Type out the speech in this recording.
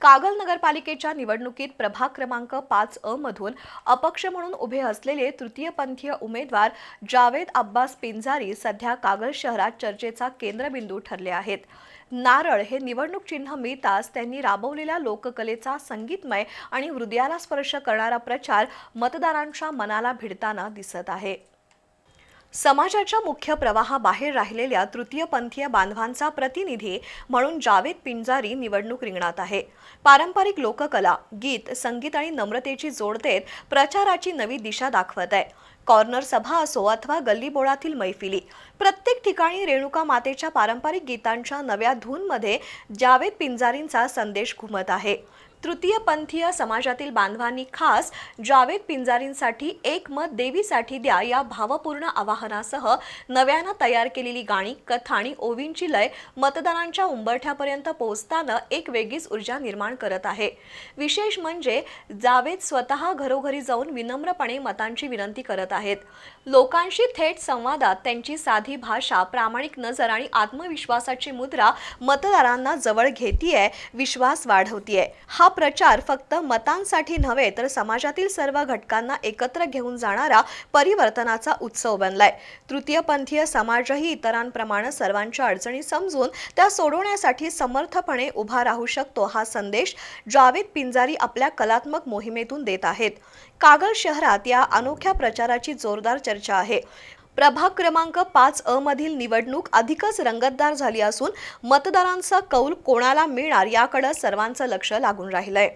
कागल नगरपालिकेच्या निवडणुकीत प्रभाग क्रमांक पाच अ मधून अपक्ष म्हणून उभे असलेले तृतीयपंथीय उमेदवार जावेद अब्बास पिंजारी सध्या कागल शहरात चर्चेचा केंद्रबिंदू ठरले आहेत. नारळ हे निवडणूक चिन्ह मिळताच त्यांनी राबवलेल्या लोककलेचा संगीतमय आणि हृदयाला स्पर्श करणारा प्रचार मतदारांच्या मनाला भिडताना दिसत आहे. समाजाच्या मुख्य प्रवाहाबाहेर राहिलेल्या तृतीयपंथीय बांधवांचा प्रतिनिधी म्हणून जावेद पिंजारी निवडणूक रिंगणात आहे. पारंपरिक लोककला गीत संगीत आणि नम्रतेची जोड देत प्रचाराची नवी दिशा दाखवत आहे. कॉर्नर सभा असो अथवा गल्लीबोळातील मैफिली प्रत्येक ठिकाणी रेणुका मातेच्या पारंपरिक गीतांच्या नव्या धूनमध्ये जावेद पिंजारींचा संदेश घुमत आहे. तृतीयपंथीय समाजातील बांधवांनी खास जावेद पिंजारींसाठी एक मत देवीसाठी द्या या भावपूर्ण आवाहनासह नव्यानं तयार केलेली गाणी कथा आणि ओवींची लय मतदारांच्या उंबरठ्यापर्यंत पोहोचताना एक वेगळीच ऊर्जा निर्माण करत आहे. विशेष म्हणजे जावेद स्वतः घरोघरी जाऊन विनम्रपणे मतांची विनंती करत आहेत. लोकांशी थेट संवादात त्यांची साधी भाषा प्रामाणिक नजर आणि आत्मविश्वासाची मुद्रा मतदारांना जवळ घेतीये विश्वास वाढवतीये. हा प्रचार फक्त मतांसाठी नव्हे तर समाजातील सर्व घटकांना एकत्र घेऊन जाणारा परिवर्तनाचा उत्सव बनलाय. तृतीयपंथीय समाजही इतरांप्रमाणे सर्वांच्या अडचणी समजून त्या सोडवण्यासाठी समर्थपणे उभा राहू शकतो हा संदेश जावेद पिंजारी आपल्या कलात्मक मोहिमेतून देत आहेत. कागल शहरात या अनोख्या प्रचाराची जोरदार चर्चा आहे. प्रभाग क्रमांक पाच अ मधील निवडणूक अधिकच रंगतदार झाली असून मतदारांचा कौल कोणाला मिळणार याकडे सर्वांचं लक्ष लागून राहिलंय.